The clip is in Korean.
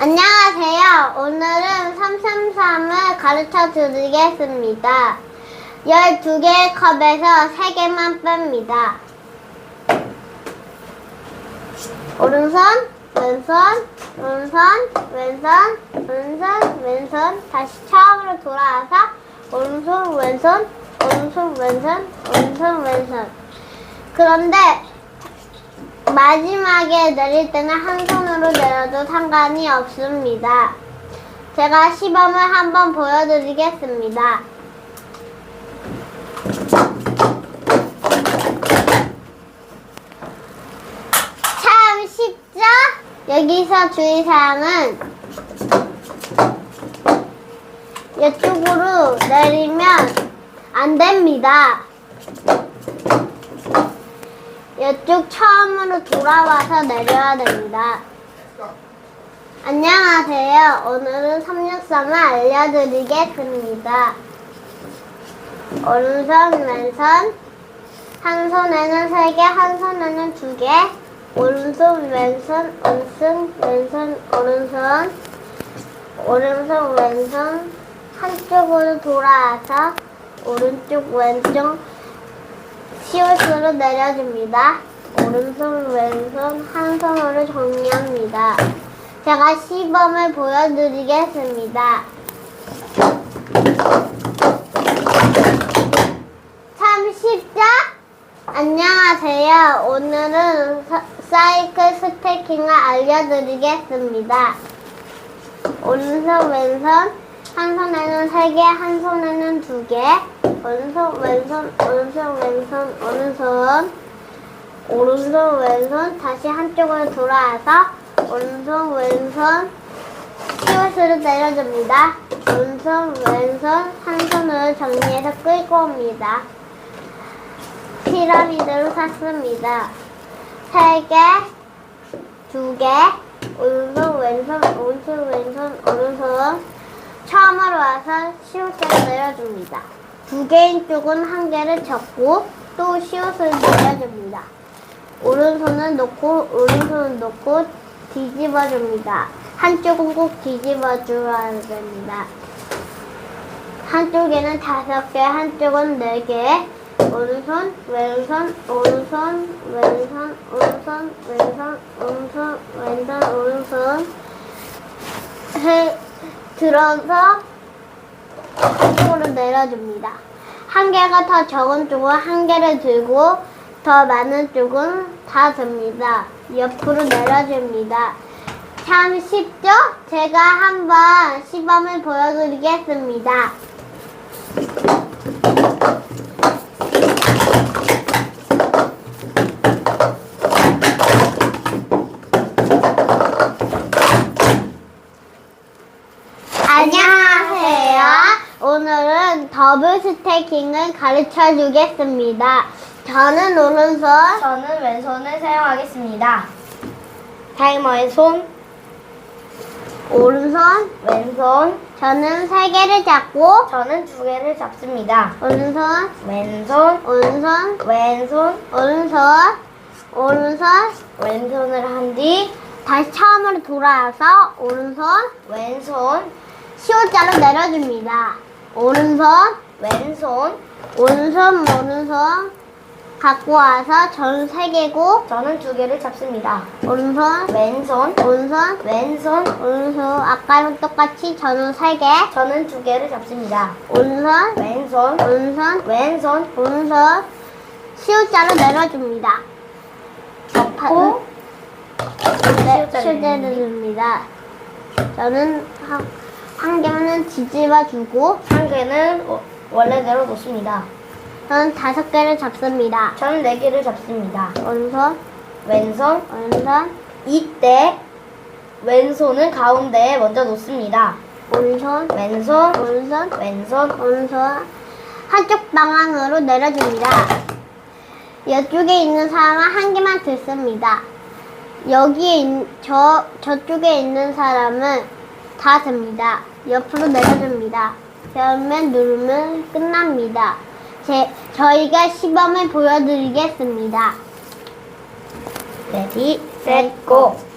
안녕하세요. 오늘은 333을 가르쳐 드리겠습니다. 12개의 컵에서 3개만 뺍니다. 오른손, 왼손, 오른손, 왼손, 왼손, 왼손. 다시 처음으로 돌아와서 오른손, 왼손, 오른손, 왼손, 오른손, 왼손. 그런데 마지막에 내릴 때는 한 손으로 내려도 상관이 없습니다. 제가 시범을 한번 보여드리겠습니다. 참 쉽죠? 여기서 주의사항은 이쪽으로 내리면 안 됩니다. 이쪽 처음으로 돌아와서 내려야 됩니다. 안녕하세요. 오늘은 363을 알려드리겠습니다. 오른손, 왼손. 한 손에는 세 개, 한 손에는 두 개. 오른손, 왼손, 오른손, 왼손, 오른손. 오른손, 왼손. 한쪽으로 돌아와서 오른쪽, 왼쪽. 시옷으로 내려줍니다. 오른손, 왼손, 한 손으로 정리합니다. 제가 시범을 보여드리겠습니다. 참 쉽죠? 안녕하세요. 오늘은 사- 사이클 스태킹을 알려드리겠습니다. 오른손, 왼손, 한 손에는 세 개, 한 손에는 두 개. 오른손, 왼손, 오른손, 왼손, 오른손. 오른손, 왼손, 다시 한쪽으로 돌아와서 오른손, 왼손, 키워스로 내려줍니다. 오른손, 왼손, 한 손으로 정리해서 끌고 옵니다. 피라미드로 샀습니다. 세 개, 두 개, 오른손, 왼손, 오른손, 왼손, 오른손. 처음으로 와서 시옷을 내려줍니다. 두 개인 쪽은 한 개를 접고 또 시옷을 내려줍니다. 오른손은 놓고 오른손은 놓고 뒤집어 줍니다. 한쪽은 꼭 뒤집어 줘야 됩니다. 한쪽에는 다섯 개, 한쪽은 네 개. 오른손, 왼손, 오른손, 왼손, 오른손, 왼손, 오른손, 왼손, 오른손. 해, 들어서 쪽으로 내려줍니다. 한 개가 더 적은 쪽은 한 개를 들고 더 많은 쪽은 다 듭니다. 옆으로 내려줍니다. 참 쉽죠? 제가 한번 시범을 보여드리겠습니다. 안녕하세요. 오늘은 더블 스태킹을 가르쳐 주겠습니다. 저는 오른손, 저는 왼손을 사용하겠습니다. 타이머의 손, 오른손, 왼손, 저는 세 개를 잡고, 저는 두 개를 잡습니다. 오른손, 왼손, 오른손, 왼손, 오른손, 오른손, 왼손을 한 뒤 다시 처음으로 돌아와서 오른손, 왼손, 시옷자로 내려줍니다. 오른손, 왼손, 오른손, 오른손 갖고 와서 저는 세 개고, 저는 두 개를 잡습니다. 오른손, 왼손, 오른손, 왼손, 오른손 아까랑 똑같이 저는 세 개, 저는 두 개를 잡습니다. 오른손, 왼손, 오른손, 왼손, 오른손 시옷자로 내려줍니다. 접고 네, 실제로 내리기. 줍니다. 저는 한, 한 개는 뒤집어 주고, 한 개는 어, 원래대로 놓습니다. 저는 다섯 개를 잡습니다. 저는 네 개를 잡습니다. 오른손, 왼손, 오른손, 이때 왼손은 가운데에 먼저 놓습니다. 오른손, 왼손, 오른손, 왼손, 오른손 한쪽 방향으로 내려줍니다. 이쪽에 있는 사람은 한 개만 듣습니다. 여기에 있, 저 저쪽에 있는 사람은 다 듭니다. 옆으로 내려줍니다. 그러면 누르면 끝납니다. 제, 저희가 시범을 보여드리겠습니다. 레디, 셋, 고!